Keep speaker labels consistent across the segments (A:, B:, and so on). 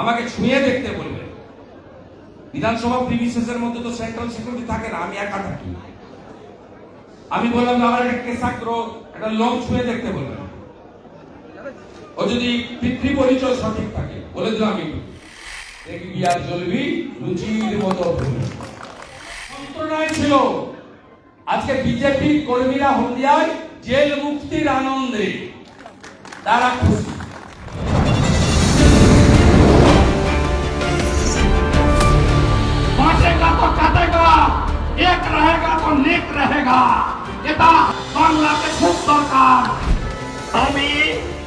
A: আমাকে ছুঁয়ে দেখতে বলবেন বিধানসভা প্রিমিসেসের মধ্যে তো সেন্ট্রাল সিকিউরিটি থাকে না, আমি একা থাকি। আমি বললাম আমার একটা কেসাগ্র একটা লোক ছুঁয়ে দেখতে বলবেন ও যদি পিতৃ পরিচয় সঠিক থাকে, বলে দিলাম আমি। দেখবি মতো ছিল। আজকে বিজেপি কর্মীরা হলদিয়ায় জেল মুক্তির আনন্দে, তারা খুশি।
B: तो काटेगा एक रहेगा तो नेक रहेगा এটা বাংলাতে খুব দরকার আমি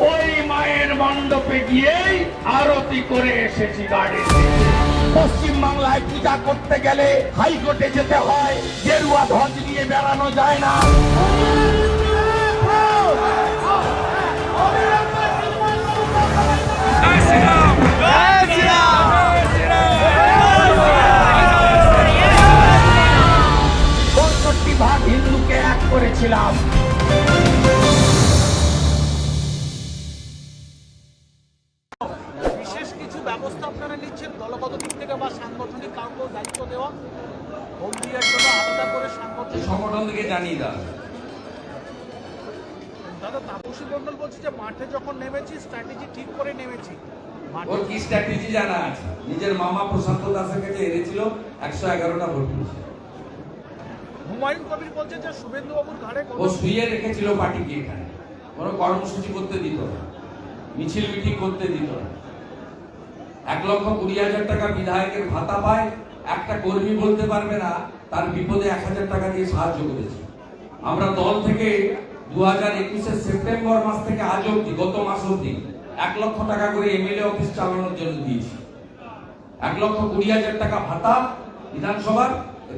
B: ওই মায়ের মণ্ডপে গিয়েই আরতি করে এসেছি গাড়িতে পশ্চিম বাংলায় পূজা করতে গেলে হাইকোর্টে যেতে হয় গেরুয়া ধ্বজ নিয়ে বেড়ানো যায় না ভাগ হিন্দুকে এক করেছিলাম।
C: বিশেষ কিছু ব্যবস্থা আপনারা নিচ্ছেন দলগত দিক থেকে বা সাংগঠনিক কাউকে দায়িত্ব দেওয়া। হলদিয়ার জন্য আলাদা করে সাংগঠনিক
A: সংগঠন থেকে জানিয়ে দেওয়া।
C: দাদা তাপসী মন্ডল বলছে যে মাঠে যখন নেমেছি স্ট্র্যাটেজি ঠিক করে নেমেছি। মাঠে
A: ওর কি স্ট্র্যাটেজি জানা আছে? নিজের মামা প্রশান্ত দাসের কাছে হেরেছিল একশো এগারোটা ভোট পেয়েছে। ও শুয়ে রেখেছিল পার্টিকে এখানে। কোনো কর্মসূচি করতে দিত না। মিছিল মিটিং করতে দিত না। এক লক্ষ কুড়ি হাজার টাকা বিধায়কের ভাতা পায়। একটা কর্মী বলতে পারবে না, তার বিপদে এক হাজার টাকা দিয়ে সাহায্য করেছে। আমরা দল থেকে দু হাজার একুশের সেপ্টেম্বর মাস থেকে আজ অব্দি গত মাস অব্দি এক লক্ষ টাকা করে এমএলএ অফিস চালানোর জন্য দিয়েছি। এক লক্ষ কুড়ি হাজার টাকা ভাতা বিধানসভার,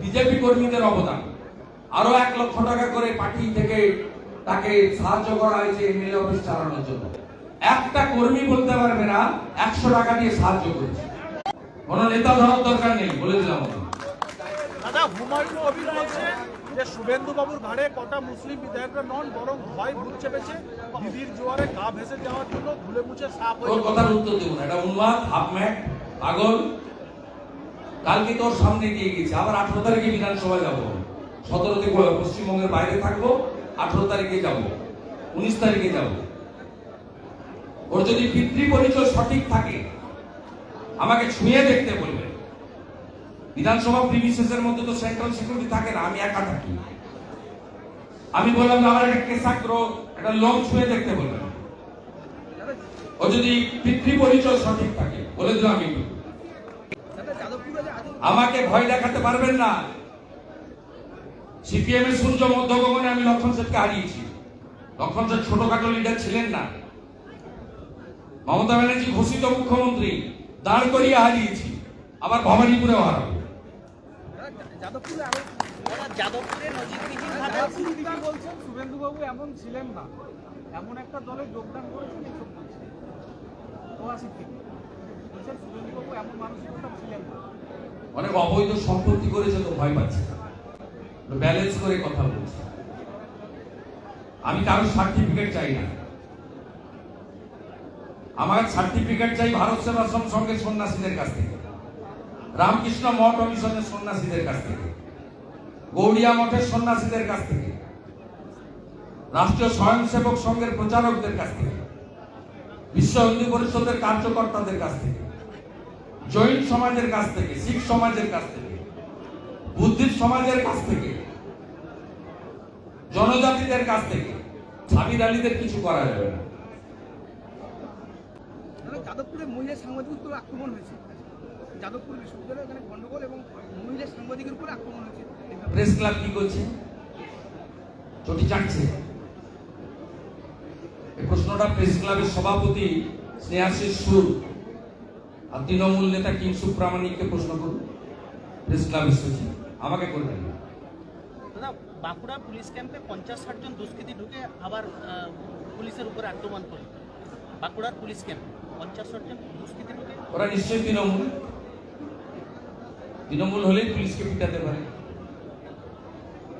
A: বিজেপি কর্মীদের অবদান। আরও এক লক্ষ টাকা করে পার্টি থেকে তাকে সাহায্য করা হয়েছে এমএলএ অফিস চালানোর জন্য। একটা কর্মী বলতে পারবে না একশো টাকা দিয়ে সাহায্য করেছে। কোন নেতা ধরার দরকার নেই বলে দিলাম
C: দাদা হুমায়ুন কবির বলছে যে শুভেন্দু বাবুর ঘাড়ে কটা মুসলিম বিধায়করা নন বরং ভয় ভূত চেপেছে। দিদির জোয়ারে গা ভেসে যাওয়ার জন্য ভুলে মুছে সাফ হয়ে
A: কথার উত্তর দেবো না এটা উন্মাদ হাফম্যাট পাগল। কালকে তোর সামনে দিয়ে গেছে আবার আঠারো তারিখে বিধানসভা যাব। সতেরো থেকে পশ্চিমবঙ্গের বাইরে থাকব, আঠারো তারিখে যাব, উনিশ তারিখে যাব। ওর যদি পিতৃ পরিচয় সঠিক থাকে, আমাকে ছুঁয়ে দেখতে বলবে। বিধানসভা প্রিমিসেসের মধ্যে তো সেন্ট্রাল সিকিউরিটি থাকে না, আমি একা থাকি। আমি বললাম আমার একটা কেসাগ্র একটা লোক ছুঁয়ে দেখতে বলবেন ও যদি পিতৃ পরিচয় সঠিক থাকে, বলে দিলাম আমি। আমাকে ভয় দেখাতে পারবেন না। সিপিএম এর সূর্য মধ্য গগনে আমি লক্ষণ সেটকে হারিয়েছি। লক্ষণ সেট ছোটখাটো লিডার ছিলেন না। মমতা ব্যানার্জি ঘোষিত মুখ্যমন্ত্রী দাঁড় করিয়ে হারিয়েছি আবার ভবানীপুরেও হারাবো।
C: যাদবপুরে
D: বলছেন শুভেন্দুবাবু এমন ছিলেন না। এমন একটা দলে যোগদান করেছেন এইসব বলছেন
A: অনেক অবৈধ সম্পত্তি করেছে তো ভয় পাচ্ছে। ব্যালেন্স করে কথা বলছি। আমি কারোর সার্টিফিকেট চাই না। আমার সার্টিফিকেট চাই ভারত সেবাশ্রম সঙ্গে সন্ন্যাসীদের কাছ থেকে। রামকৃষ্ণ মঠ ও মিশনের সন্ন্যাসীদের কাছ থেকে। গৌড়িয়া মঠের সন্ন্যাসীদের কাছ থেকে। রাষ্ট্রীয় স্বয়ংসেবক সংঘের প্রচারকদের কাছ থেকে। বিশ্ব হিন্দু পরিষদের কার্যকর্তাদের কাছ থেকে। জৈন সমাজের কাছ থেকে, শিখ সমাজের কাছ থেকে। বুদ্ধিস্ট সমাজের কাছ থেকে। জনজাতিদের কাছ থেকে সাবির আলীদের কিছু করা যাবে না।
D: মানে যাদবপুরে মহিলা সাংবাদিকের উপর আক্রমণ হয়েছে। যাদবপুর বিশ্ববিদ্যালয়ে এখানে গন্ডগোল এবং মহিলা সাংবাদিকের উপর আক্রমণ হয়েছে।
A: প্রেস ক্লাব কি করছে? চটি চাটছে। এই প্রশ্নটা প্রেস ক্লাবের সভাপতি স্নেহাশিস সুর। আর তৃণমূল নেতা কিংসু প্রামাণিককে প্রশ্ন করুন। প্রেস ক্লাবের সচিব। আমাকে করবেন না।
E: বাঁকুড়া পুলিশ ক্যাম্পে পঞ্চাশ ষাট জন দুষ্কৃতী ঢুকে আবার পুলিশের উপরে আক্রমণ করে। বাঁকুড়ার পুলিশ ক্যাম্পে পঞ্চাশ ষাট জন দুষ্কৃতী ঢুকে।
A: ওরা নিশ্চয়ই তৃণমূল। তৃণমূল হলেই পুলিশকে পিটাতে পারে।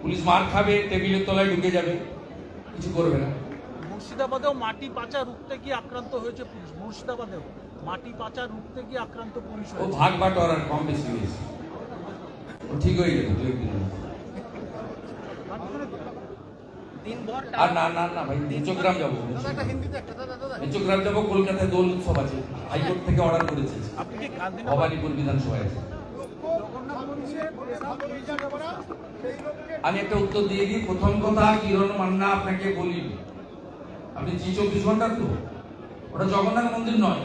A: পুলিশ মার খাবে টেবিলের তলায় ঢুকে যাবে। কিছু করবে না।
C: মুর্শিদাবাদেও মাটি পাচা রুখতে গিয়ে আক্রান্ত হয়েছে পুলিশ মুর্শিদাবাদেও। মাটি পাচার রুখতে গিয়ে আক্রান্ত পুলিশ
A: ভাগ বাটোয়ারার কম বেশি হয়েছে। ঠিক হয়ে দু একদিনের মধ্যে।
E: দিনভর
A: আর না না না ভাই যাব যাব কলকাতায় দোল উৎসব আছে। হাইকোর্ট থেকে অর্ডার করেছে। ভবানীপুর বিধানসভায় আমি একটা উত্তর দিয়ে দিই। প্রথম কথা কিরণ মান্না আপনাকে বলি আপনি জি চব্বিশ ঘণ্টার তো। ওটা জগন্নাথ মন্দির নয়।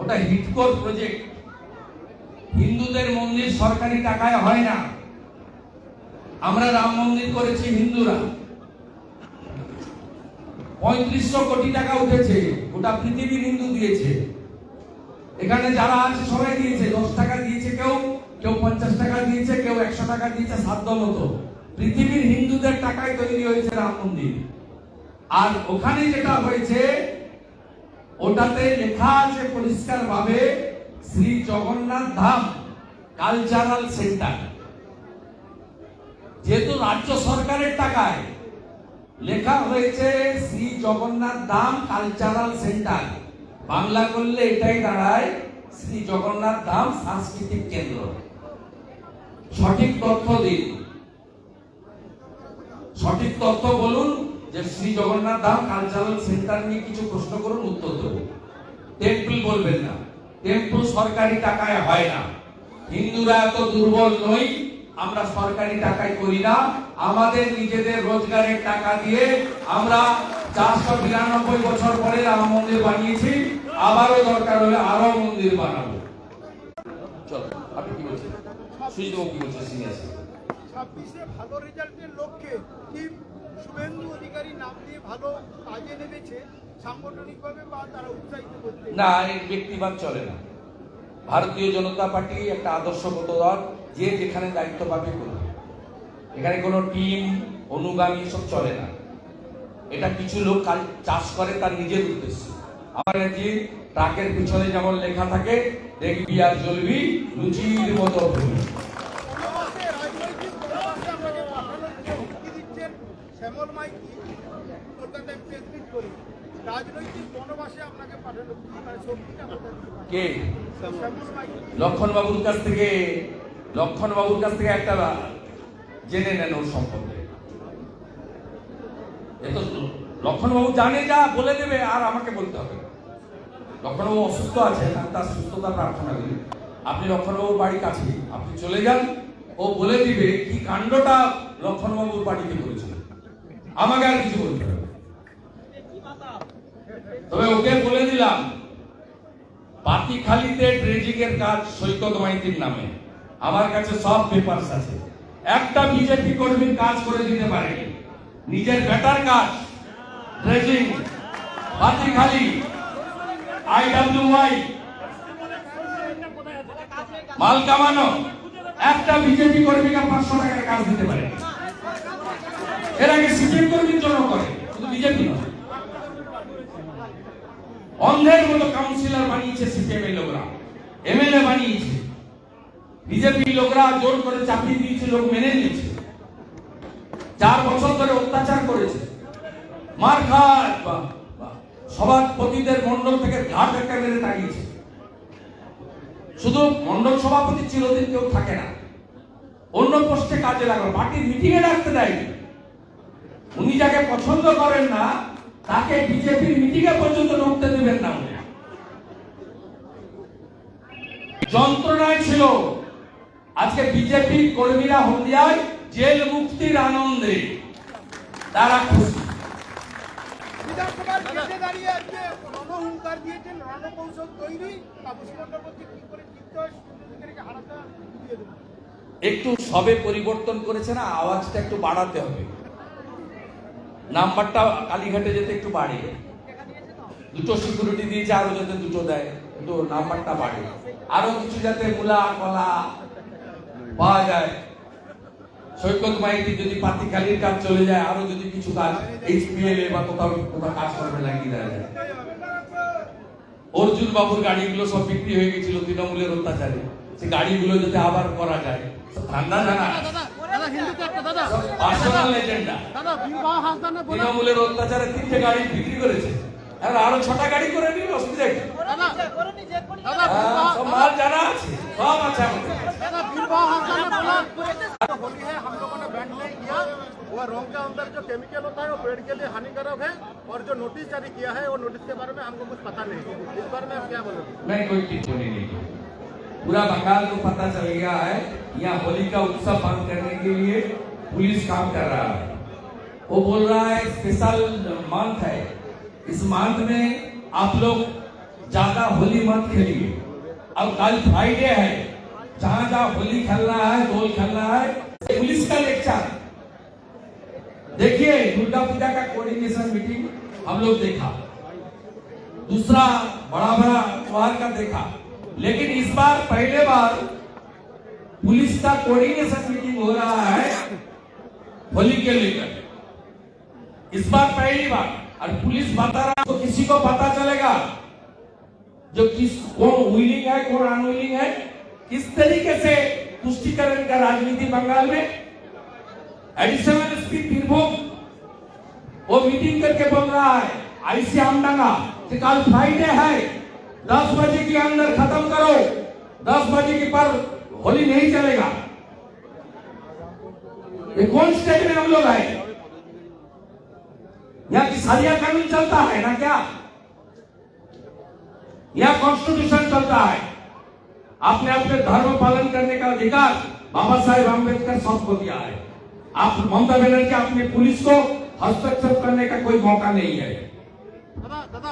A: ওটা হিটকোর প্রজেক্ট হিন্দুদের মন্দির সরকারি টাকায় হয় না। আমরা রাম মন্দির করেছি হিন্দুরা। পঁয়ত্রিশশো কোটি টাকা উঠেছে, গোটা পৃথিবীর হিন্দু দিয়েছে। এখানে যারা আছে সবাই দিয়েছে, দশ টাকা দিয়েছে কেউ কেউ পঞ্চাশ টাকা দিয়েছে, কেউ একশো টাকা দিয়েছে সাধ্য মতো। পৃথিবীর হিন্দুদের টাকায় তৈরি হয়েছে রাম মন্দির। আর ওখানে যেটা হয়েছে, ওটাতে লেখা আছে পরিষ্কার ভাবে শ্রী জগন্নাথ ধাম কালচারাল সেন্টার। যেহেতু রাজ্য সরকারের টাকায় লেখা হয়েছে শ্রী জগন্নাথ ধাম কালচারাল সেন্টার। বাংলা করলে এটাই দাঁড়ায়, শ্রী জগন্নাথ ধাম সাংস্কৃতিক কেন্দ্র। সঠিক তথ্য দিন। সঠিক তথ্য বলুন যে শ্রী জগন্নাথ ধাম কালচারাল সেন্টার নিয়ে কিছু প্রশ্ন করুন, উত্তর দেব। টেম্পল বলবেন না। টেম্পল সরকারি টাকায় হয় না। হিন্দুরা এত দুর্বল নই। আমরা সরকারি টাকায় করি না আমাদের নিজেদের রোজগারের টাকা দিয়ে আমরা চারশো বিরানব্বই বছর পরে রাম মন্দির বানিয়েছি আবারও দরকার হলে আরও মন্দির বানাবো। চলো আপনি কি বলছেন? সুজিত কি বলছেন? সিনিয়র
F: ছাব্বিশে ভালো রেজাল্টের লক্ষ্যে টিম শুভেন্দু অধিকারী নাম দিয়ে ভালো কাজে নেমেছে সাংগঠনিকভাবে বা তারা উৎসাহিত করতে।
A: না এই ব্যক্তিবাদ চলে না। ভারতীয় জনতা পার্টি একটা আদর্শগত দল যে যেখানে দায়িত্ব পাবে করবে। এখানে কোনো টিম অনুগামী সব চলে না। এটা কিছু লোক কাল চাষ করে তার নিজের উদ্দেশ্য। আমার যে ট্রাকের পিছনে যেমন লেখা থাকে দেখবি আর জ্বলবি লুচির মতো? কে? লক্ষণ বাবুর কাছ থেকে লক্ষণ বাবুর কাছ থেকে একটা জেনে নেন ওর সম্পর্কে। এ তো লক্ষণ বাবু জানে যা, বলে দেবে, আর আমাকে বলতে হবে। লক্ষণ বাবু অসুস্থ আমি তার সুস্থতা প্রার্থনা করি। আপনি লক্ষণ বাবুর বাড়ি কাছে আপনি চলে যান, ও বলে দিবে কি কাণ্ডটা লক্ষণ বাবুর বাড়িতে করেছিল আমাকে আর কিছু বলতে হবে তবে ওকে বলে দিলাম পাতিখালিতে ড্রেজিং এর কাজ সৈকত মাইতির নামে। আমার কাছে সব পেপারস আছে। একটা বিজেপি কর্মীর কাজ করে দিতে পারেনি নিজের বেটার কাজ ড্রেজিং পাতিখালি আইডব্লিউআই মাল কামানো, একটা বিজেপি কর্মীকে পাঁচশো টাকার কাজ দিতে পারে। এর আগে সিপিএম কর্মীর জন্য করে, শুধু বিজেপি নয়। অন্ধের মতো কাউন্সিলর বানিয়েছে সিপিএম এর লোকরা এমএলএ বানিয়েছে। বিজেপি লোকরা জোর করে চাকরি দিয়েছে, লোক মেনে নিয়েছে। চার বছর ধরে অত্যাচার করেছে। মার খায় সভাপতিদের মন্ডল থেকে ঘাট একটা মেরে তাড়িয়েছে। শুধু মন্ডল সভাপতি চিরদিন কেউ থাকে না। অন্য পোস্টে কাজে লাগল, পার্টির মিটিং এ ডাকতে দেয়নি। উনি যাকে পছন্দ করেন না, তাকে বিজেপির মিটিং এ পর্যন্ত ঢুকতে দেবেন না উনি। যন্ত্রণায় ছিল। আজকে বিজেপি কর্মীরা হলদিয়ায় জেল মুক্তির আনন্দে। তারা খুশি। একটু সবে পরিবর্তন করেছে না আওয়াজটা একটু বাড়াতে হবে। নাম্বারটা কালীঘাটে যেতে একটু বাড়ে। দুটো সিকিউরিটি দিয়েছে আরও যাতে দুটো দেয় একটু নাম্বারটা বাড়ে। আরও কিছু যাতে মূলা কলা পাওয়া যায়। সৈকত মাইতি যদি পাতিকালির কাজ চলে যায় আরও যদি কিছু কাজ এইচপিএল বা কোথাও কোথাও কাজ করবে লাগিয়ে দেওয়া যায়। অর্জুন বাবুর গাড়িগুলো সব বিক্রি হয়ে গেছিল তৃণমূলের অত্যাচারে। সে গাড়িগুলো যাতে আবার করা যায় ঠান্ডা জানা পার্সোনাল এজেন্ডা তৃণমূলের অত্যাচারে তিনটে গাড়ি বিক্রি করেছে। আর আরো ছটা গাড়ি করে নিন অসুবিধা কি
F: দাদা দাদা
A: হ্যাঁ, সব মাল জানা আছে সব আছে আমাদের
F: दादा बीरबाव हासा ने बोला होली है हम लोगों ने बैंड नहीं किया वो रंग के अंदर जो केमिकल होता है वो पेड़ के लिए हानिकारक है और जो नोटिस जारी किया है वो नोटिस के बारे में हमको कुछ पता नहीं इस बारे में आप क्या बोलोगे
A: मैं कोई टिप्पणी नहीं की पूरा बंगाल को पता चल गया है यहाँ होली का उत्सव बंद करने के लिए पुलिस काम कर रहा है वो बोल रहा है स्पेशल मंथ है इस मंथ में आप लोग ज़्यादा होली मत खेलिए। अब कल फ्राइडे है। जहाँ जहाँ होली खेलना है दोल खेलना है, पुलिस का लेक्चर। देखिए दुर्गा पूजा का कोऑर्डिनेशन मीटिंग हम लोग देखा। दूसरा बड़ा बड़ा त्योहार का देखा। लेकिन इस बार पहले बार पुलिस का कोऑर्डिनेशन मीटिंग हो रहा है होली के लेकर। इस बार पहली बार। और पुलिस बता रहा तो किसी को पता चलेगा जो किस, कौन विलिंग है, कौन अनविलिंग है, किस तरीके से तुष्टिकरण का राजनीति बंगाल में। एडिशनल एसपी बीरभूम वो मीटिंग करके बोल रहा है, आईसी आमडंगा कि कल फ्राइडे है, दस बजे के अंदर खत्म करो, दस बजे के पर होली नहीं चलेगा। ये कौन स्टेट में हम लोग आए? यहाँ किसानिया कानून चलता है ना क्या? या कॉन्स्टिट्यूशन चलता है? आपने अपने धर्म पालन करने का अधिकार बाबा साहेब आम्बेडकर सबको दिया है। आप ममता बनर्जी अपने पुलिस को हस्तक्षेप करने का कोई मौका नहीं है।
F: दादा दादा